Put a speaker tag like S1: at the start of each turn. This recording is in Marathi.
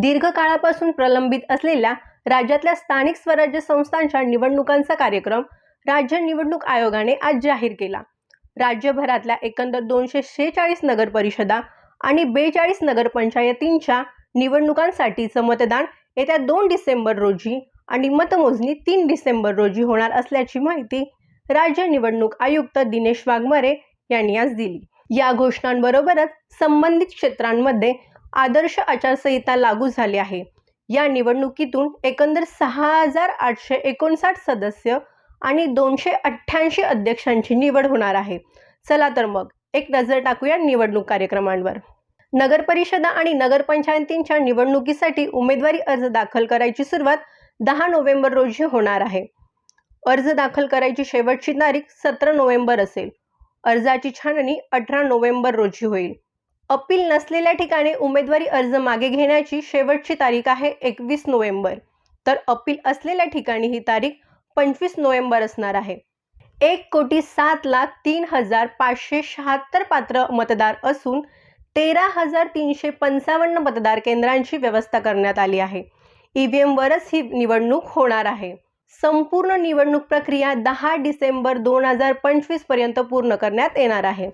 S1: दीर्घकाळापासून प्रलंबित असलेल्या राज्यातल्या स्थानिक स्वराज्य संस्थांच्या निवडणुकांचा कार्यक्रम राज्य निवडणूक आयोगाने आज जाहीर केला. राज्यभरातल्या एकंदर दोनशे शेहेचाळीस नगरपरिषदा आणि बेचाळीस नगरपंचायतींच्या निवडणुकांसाठीचं मतदान येत्या दोन डिसेंबर रोजी आणि मतमोजणी तीन डिसेंबर रोजी होणार असल्याची माहिती राज्य निवडणूक आयुक्त दिनेश वाघमारे यांनी आज दिली. या घोषणांबरोबरच संबंधित क्षेत्रांमध्ये आदर्श आचारसंहिता लागू झाली आहे. या निवडणुकीतून एकंदर सहा हजार आठशे एकोणसाठ सदस्य आणि दोनशे अठ्ठ्याऐंशी अध्यक्षांची निवड होणार आहे. चला तर मग एक नजर टाकूया निवडणूक कार्यक्रमांवर. नगरपरिषदा आणि नगरपंचायतींच्या निवडणुकीसाठी उमेदवारी अर्ज दाखल करायची सुरुवात दहा नोव्हेंबर रोजी होणार आहे. अर्ज दाखल करायची शेवटची तारीख सतरा नोव्हेंबर असेल. अर्जाची छाननी अठरा नोव्हेंबर रोजी होईल. अपील नसलेल्या ठिकाणी उमेदवारी अर्ज मागे घेण्याची शेवटची तारीख आहे एकवीस नोव्हेंबर. तर अपील असलेल्या ठिकाणी ही तारीख पंचवीस नोव्हेंबर असणार आहे. एक कोटी सात लाख तीन हजार पाचशे शहात्तर पात्र मतदार असून तेरा हजार तीनशे पंचावन्न मतदार केंद्रांची व्यवस्था करण्यात आली आहे. ई व्ही एमवरच ही निवडणूक होणार आहे. संपूर्ण निवडणूक प्रक्रिया दहा डिसेंबर दोन हजार पंचवीसपर्यंत पूर्ण करण्यात येणार आहे.